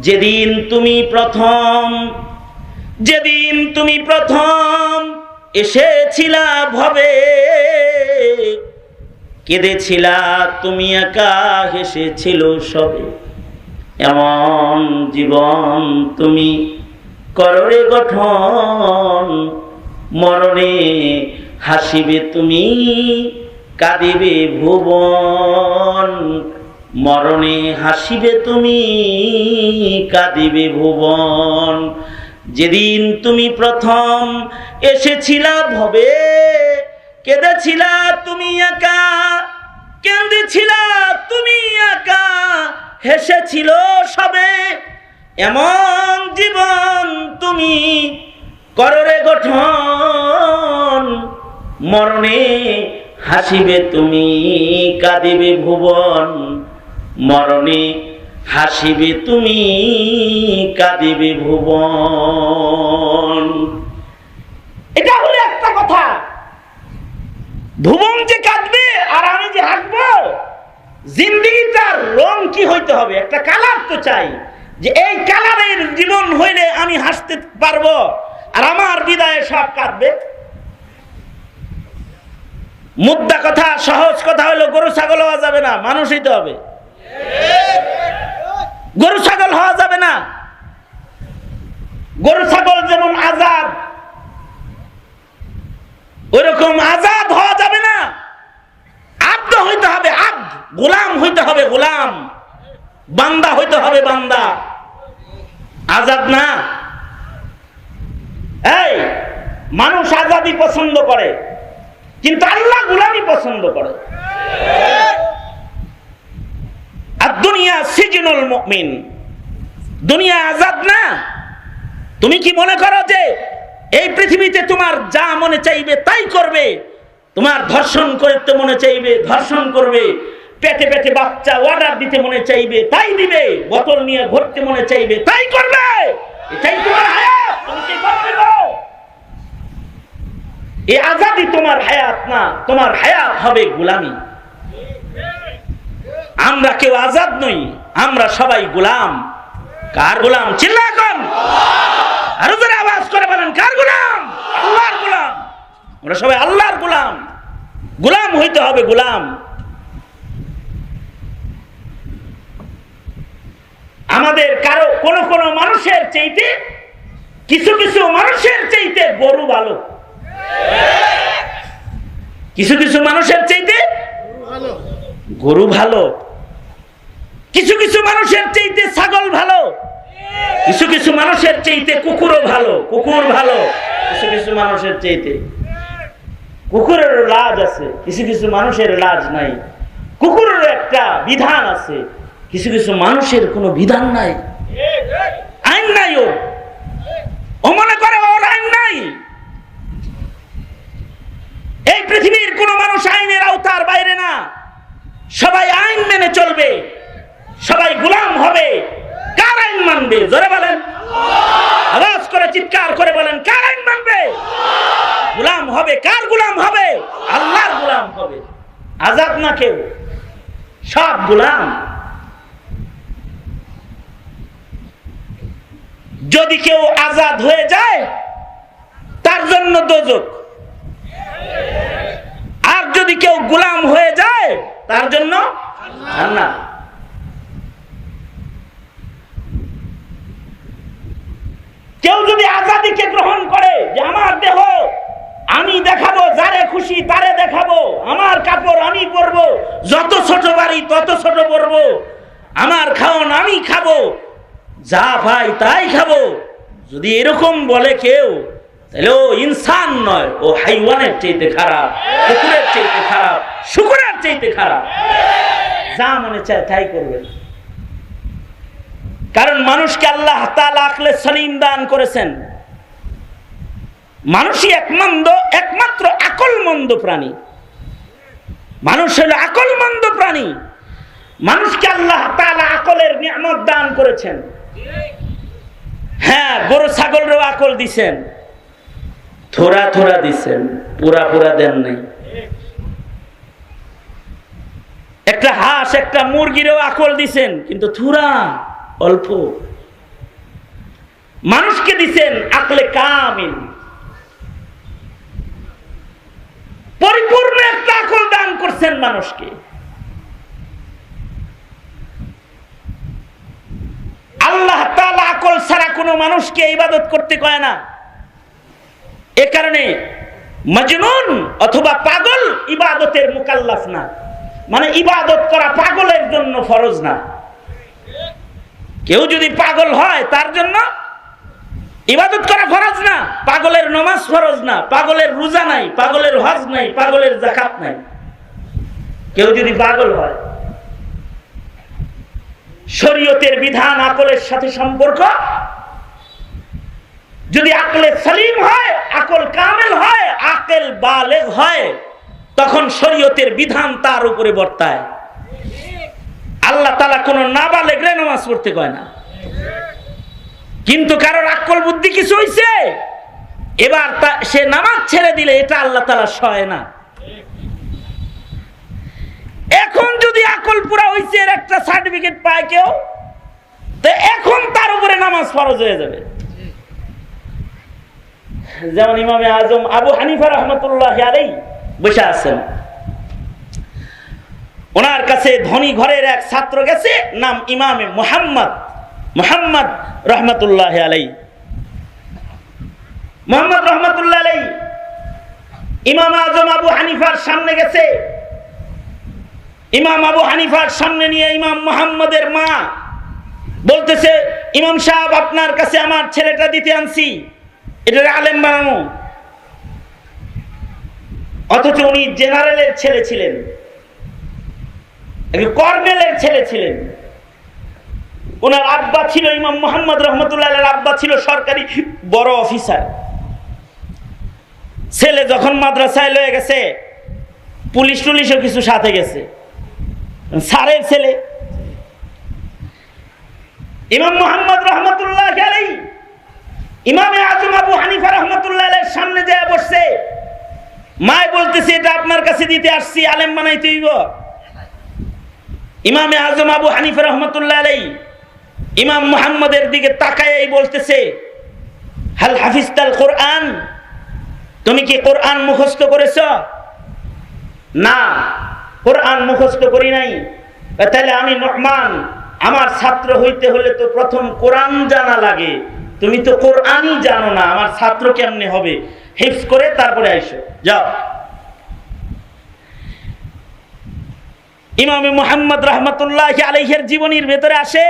যেদিন তুমি প্রথম, যেদিন তুমি প্রথম এসেছিলা ভবে, কেঁদেছিলা তুমি একা হেসেছিল সবে। এমন জীবন তুমি কররে গঠন, মরণে হাসিবে তুমি, কাঁদিবে ভুবন। মরণে হাসিবে তুমি, কাঁদিবে ভুবন। যেদিন তুমি প্রথম এসেছিলা ভবে, কেঁদেছিলা তুমি একা, কেঁদেছিলা তুমি একা, হেসেছিল সবে। এমন জীবন তুমি কররে গঠন, মরণে হাসিবে তুমি, কাঁদিবে ভুবন। মরণে হাসিবে তুমি, কাঁদিবে ভুবন। এটা হলো একটা কথা। ভুবন যে কাঁদবে আর আমি যে হাসবো জিন্দিগিটার রং কি হইতে হবে? একটা কালার তো চাই যে এই কালারের জীবন হইলে আমি হাসতে পারব আর আমার বিদায়ে সব কাঁদবে। মুদ্রা কথা, সহজ কথা হলো গরু ছাগল হওয়া যাবে না মানুষ হইতে হবে। গরু ছাগল হওয়া যাবে না। গরু ছাগল যেমন আজাদ ওইরকম আজাদ হওয়া যাবে না। আব্দ হইতে হবে আব্দ, গোলাম হইতে হবে গোলাম। বান্দা হইতে হবে বান্দা। আজাদ না? এই, মানুষ আজাদি পছন্দ করে, কিন্তু আল্লাহ গুলামি পছন্দ করে। দুনিয়া মুমিন। দুনিয়া আজাদ না? তুমি কি মনে করো যে এই পৃথিবীতে তোমার যা মনে চাইবে তাই করবে? তোমার ধর্ষণ করতে মনে চাইবে, ধর্ষণ করবে, পেটে পেটে বাচ্চা অর্ডার দিতে মনে চাইবে, তাই দিবে, বোতল নিয়ে ঘুরতে মনে চাইবে, তাই করবে। এটাই তোমার হায়াত, তুমি কি করবে এই আজাদি তোমার হায়াত না, তোমার হায়াত হবে গোলামি। আমরা কেউ আজাদ নই। আমরা সবাই গোলাম। কার গোলাম? চিল্লা এখন। আরও জোরে আওয়াজ করে বলেন কার গোলাম? আল্লাহর গোলাম। আমরা সবাই আল্লাহর গোলাম। গোলাম হইতে হবে গোলাম। আমাদের কারও কোন কোন মানুষের চাইতে কিছু কিছু মানুষের চাইতে গরু ভালো। কিছু কিছু মানুষের চাইতে গরু ভালো। কিছু কিছু মানুষের চাইতে ছাগল ভালো। কিছু কিছু মানুষের চাইতে কুকুরও ভালো। কুকুর ভালো, কিছু কিছু মানুষের চাইতে। কুকুরের লাজ আছে, কিছু কিছু মানুষের লাজ নাই। কুকুরের একটা বিধান আছে, কিছু কিছু মানুষের কোনো বিধান নাই। আইন নাই ও মনে করে ওর আইন নাই। এই পৃথিবীর কোন মানুষ আইনের আওতার বাইরে না। সবাই আইন মেনে চলবে। সবাই গোলাম হবে। কার আইন মানবে? জোরে বলেন। আওয়াজ করে চিৎকার করে বলেন, কার আইন মানবে? গোলাম হবে। কার গোলাম হবে? আল্লাহর গোলাম হবে। আজাদ না কেউ? সব গোলাম। যদি কেউ আজাদ হয়ে যায়, তার জন্য দোজক। আর যদি কেউ গুলাম হয়ে যায়, তার জন্য জান্নাত। কেউ যদি আজাদিকে গ্রহণ করে যে আমার দেহ, আমি দেখাবো, যারে খুশি তারে দেখাবো, আমার কাপড় আমি পরবো, যত ছোট বাড়ি তত ছোট পরবো, আমার খাওন আমি খাব, যা ভাই তাই খাব। যদি এরকম বলে কেউ, তাহলে ও ইনসান নয়, ও হাইওয়ানের চাইতে খারাপ, কুকুরের চাইতে খারাপ, শুকুরের চাইতে খারাপ। যা মনে চায় তাই করবে কারণ মানুষকে আল্লাহ তাআলা আকলে সলিম দান করেছেন। মানুষই একমন্দ, একমাত্র আকলমন্দ প্রাণী। মানুষ হলো আকলমন্দ প্রাণী। মানুষকে আল্লাহ আকলের নিয়ামত দান করেছেন। হ্যাঁ গরু, ছাগলেরও আকল দিছেন। থোড়া থোড়া দিছেন, পুরা পুরা দেন নাই। একটা হাঁস, একটা মুরগিরও আকল দিছেন, কিন্তু থুরা অল্প। মানুষকে দিছেন আকলে কামিল। পরিপূর্ণ একটা আকল দান করছেন মানুষকে। আল্লাহ তাআলা আকল ছাড়া কোনো মানুষকে ইবাদত করতে কয় না। এ কারণে মজনুন অথবা পাগল ইবাদতের মুকাল্লাফ না। মানে ইবাদত করা পাগলের জন্য ফরজ না। কেউ যদি পাগল হয়, তার জন্য ইবাদত করা ফরজ না, পাগলের নমাজ ফরজ না, পাগলের রোজা নাই, পাগলের হজ নাই, পাগলের জাকাত নাই। কেউ যদি পাগল হয়, শরীয়তের বিধান, আকলের সাথে সম্পর্ক, যদি আকলে সালিম হয়, আকল কামেল হয়, আকেল বালেগ হয়, তখন শরীয়তের বিধান তার উপরে বর্তায়। আল্লাহ তালা কোন নাবালেগরে নামাজ পড়তে কয় না। কিন্তু কারোর আকল বুদ্ধি কিছু হইছে? এবার সে নামাজ ছেড়ে দিলে এটা আল্লাহ তালা সয় না। এখন যদি আকল পুরা হইছে, এর একটা সার্টিফিকেট পায় কেউ, তো এখন তার উপরে নামাজ ফরজ হয়ে যাবে। যেমন ইমামে আজম আবু হানিফা রহমতুল্লাহ আলাই বসে আছেন। ওনার কাছে ধনী ঘরের এক ছাত্র গেছে, নাম ইমামে মোহাম্মদ। মোহাম্মদ রহমতুল্লাহ আলাই মোহাম্মদ রহমতুল্লাহ আলাই ইমাম আজম আবু হানিফার সামনে গেছে। ইমাম আবু হানিফার সামনে নিয়ে ইমাম মোহাম্মদের মা বলতেছে, ইমাম সাহেব, আপনার কাছে আমার ছেলেটা দিতে আনছি। এটা আলেম বানানো। অথচ উনি জেনারেলের ছেলে ছিলেন। একজন কর্নেলের ছেলে ছিলেন। ওনার আব্বা ছিল ইমাম মোহাম্মদ রহমতুল্লাহ আব্বা ছিল সরকারি বড় অফিসার। ছেলে যখন মাদ্রাসায় লয়ে গেছে, পুলিশ টুলিশও কিছু সাথে গেছে। স্যারের ছেলে। ইমাম মোহাম্মদ রহমতুল্লাহ আলাই ইমামে আজম আবু হানিফা রহমতুল্লাহ সামনে যায় বসছে। মায় বলতেছে, এটা আপনার কাছে দিতে আসছি, আলেম বানাইতে হইব। ইমামে আজম আবু হানিফ রহমতুল্লাহ আলাই ইমাম মুহাম্মদের দিকে তাকায় বলতেছে, হাল হাফিজতাল কোরআন? তুমি কি কোরআন মুখস্থ করেছ? না, কোরআন মুখস্থ করি নাই। তাহলে আমি নহমান আমার ছাত্র হইতে হলে তো প্রথম কোরআন জানা লাগে। তুমি তো কোরআনই জানো না, আমার ছাত্র কেমনে হবে? হিফজ করে তারপরে আইসো। যাও। ইমামে মোহাম্মদ রহমতুল্লাহ আলাইহের জীবনীর ভেতরে আসে,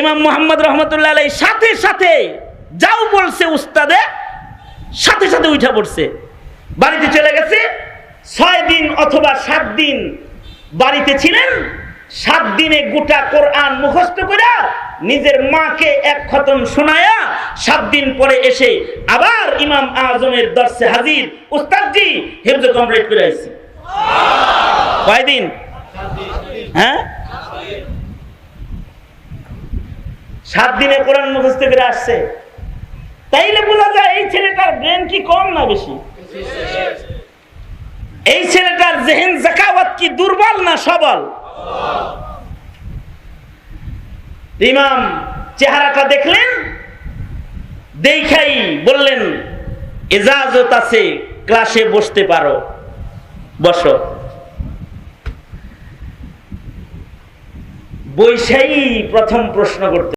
ইমাম মোহাম্মদ রহমতুল্লাহ আলাই সাথে সাথে যাও বলছে উস্তাদে, সাথে সাথে উঠা পড়ছে। বাড়িতে চলে গেছে, ছয় দিন অথবা সাত দিন বাড়িতে ছিলেন, সাত দিনে গোটা কোরআন মুখস্থ করে নিজের মাকে এক খতম শোনায়া সাত দিন পরে এসে আবার ইমাম আজমের দর্শে হাজির। উস্তাদজি, হেফজ কমপ্লিট করে আসছি। কয়দিন? হ্যাঁ? সাত দিনে কোরআন মুখস্থ করে আসছে। তাইলে বোঝা যায় এই ছেলেটার ব্রেন কি কম না বেশি? এই ছেলেটার জেহেন জাকাওয়াত কি দুর্বল না সবল? ইমাম চেহারাটা দেখলেন, দেখাই বললেন, এজাজত আছে, ক্লাসে বসতে পারো। বসো। বৈশাই প্রথম প্রশ্ন করতে